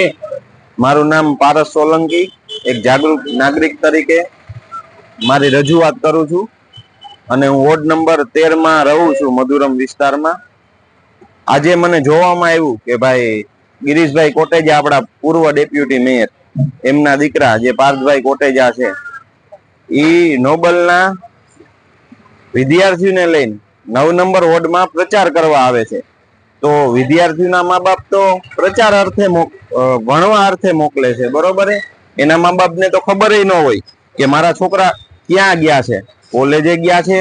એ મારું નામ પારસ સોલંકી, એક જાગૃત નાગરિક તરીકે મારી રજૂઆત કરું છું અને હું વોર્ડ નંબર તેરમાં રહું છું મધુરમ વિસ્તારમાં. આજે મને જોવામાં આવ્યું કે ભાઈ ગિરીશભાઈ કોટેજા આપણા પૂર્વ ડેપ્યુટી મેયર, એમના દીકરા જે પાર્થભાઈ કોટેજા છે એ નોબલના વિદ્યાર્થીઓને લઈને નવ નંબર વોર્ડમાં પ્રચાર કરવા આવે છે. તો વિદ્યાર્થીના મા બાપ તો પ્રચાર અર્થે ભણવા અર્થે મોકલે છે, બરોબર એના મા બાપને તો ખબર ન હોય કે મારા છોકરા ક્યાં ગયા છે? કોલેજે ગયા છે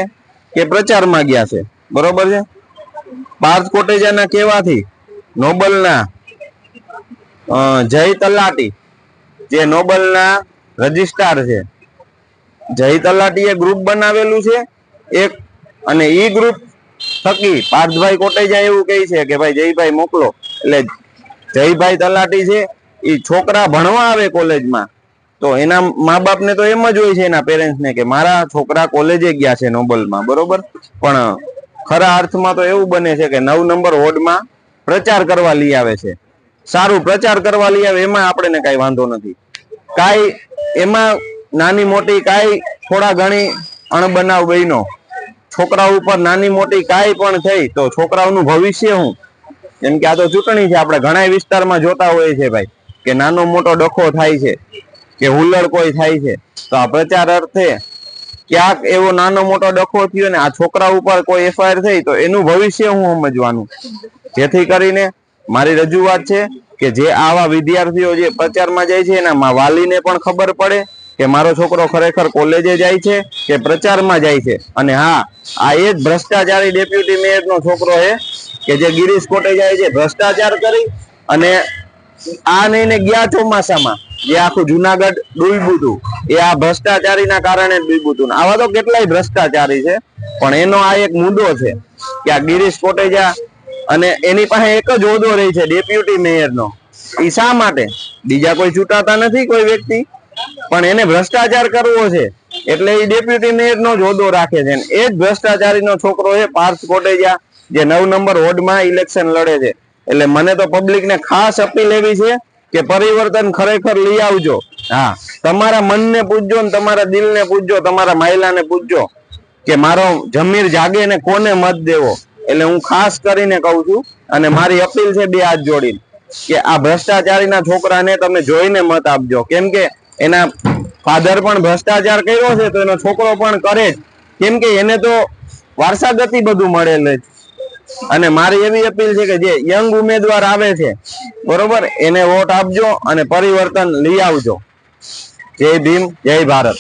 કે પ્રચારમાં ગયા છે? બરોબર છે? પાર્થ કોટેજાના કહેવાથી નોબલના જય તલાટી, જે નોબલના રજિસ્ટ્રાર છે. જય તલાટીએ ગ્રુપ બનાવેલું છે, એક અને ઈ ગ્રુપ થકી પાર્થભાઈ કોટેજા એવું કહે છે કે ભાઈ જયભાઈ મોકલો. એટલે જયભાઈ તલાટી છે એ છોકરા ભણવા આવે કોલેજમાં, તો એના મા બાપને તો એમ જ હોય છે એના પેરેન્ટ્સને કે મારા છોકરા કોલેજે ગયા છે નોબલમાં, બરોબર? પણ ખરા અર્થમાં તો એવું બને છે કે નવ નંબર વોર્ડમાં પ્રચાર કરવા લઈ આવે છે. સારું પ્રચાર કરવા લઈ આવે, એમાં આપણે કઈ વાંધો નથી. કાંઈ એમાં નાની મોટી કાંઈ થોડા ઘણી અણબનાવ બન્યો. છોકરાઓ ઉપર નાની મોટી કાંઈ પણ થઈ તો છોકરાઓનું ભવિષ્ય શું? જેમ કે આ તો ચૂંટણી છે, આપણે ઘણા વિસ્તારમાં જોતા હોઈએ છે ભાઈ, કે નાનો મોટો ડખો થાય છે, કે હુલ્લડ કોઈ થાય છે. તો આ પ્રચાર અર્થે ક્યાંક એવો નાનો મોટો ડખો થયો ને આ છોકરા ઉપર કોઈ એફઆઈઆર થઈ તો એનું ભવિષ્ય હું સમજવાનું? જેથી કરીને મારી રજૂઆત છે કે જે આવા વિદ્યાર્થીઓ જે પ્રચારમાં જાય છે એના વાલીને પણ ખબર પડે કે મારો છોકરો ખરેખર કોલેજે જાય છે કે પ્રચારમાં જાય છે? અને હા, આ એ જ ભ્રષ્ટાચારી ડેપ્યુટી મેયરનો છોકરો છે કે જે ગિરીશ કોટે જાય છે ભ્રષ્ટાચાર કરી અને આ નહીં ગયા ચોમાસામાં જે આખું જુનાગઢ ડૂબ્યું હતું. એ આ ભ્રષ્ટાચારીના કારણે ડૂબ્યું હતું. આવા તો કેટલાય ભ્રષ્ટાચારી છે, પણ એનો આ એક મુદ્દો છે કે આ ગિરીશ કોટેજા અને એની પાસે એક જ હોદ્દો રહી છે ડેપ્યુટી મેયરનો એ શા માટે? બીજા કોઈ ચૂંટાતા નથી કોઈ વ્યક્તિ? પણ એને ભ્રષ્ટાચાર કરવો છે. એટલે એ ડેપ્યુટી મેયરનો જ હોદ્દો રાખે છે. એ જ ભ્રષ્ટાચારીનો છોકરો છે, પાર્થ કોટેજા, જે નવ નંબર વોર્ડમાં ઇલેક્શન લડે છે. એટલે મને તો પબ્લિકને ખાસ અપીલ એવી છે કે પરિવર્તન ખરેખર લઈ આવજો. હા, તમારા મનને પૂછજો ને તમારા દિલને પૂછજો તમારા મહિલાને પૂછજો કે મારો જમીર જાગે ને કોને મત દેવો. એટલે હું ખાસ કરીને કહું છું અને મારી અપીલ છે બે હાથ જોડીને કે આ ભ્રષ્ટાચારીના છોકરાને તમે જોઈને મત આપજો. કેમ કે એના ફાધર પણ ભ્રષ્ટાચાર કર્યો છે તો એનો છોકરો પણ કરે. જ કેમ કે એને તો વારસાગતિ બધું મળેલ અને મારી એવી અપીલ છે કે જે યંગ ઉમેદવાર આવે છે, બરોબર, એને વોટ આપજો અને પરિવર્તન લઈ આવજો. જય ભીમ, જય ભારત.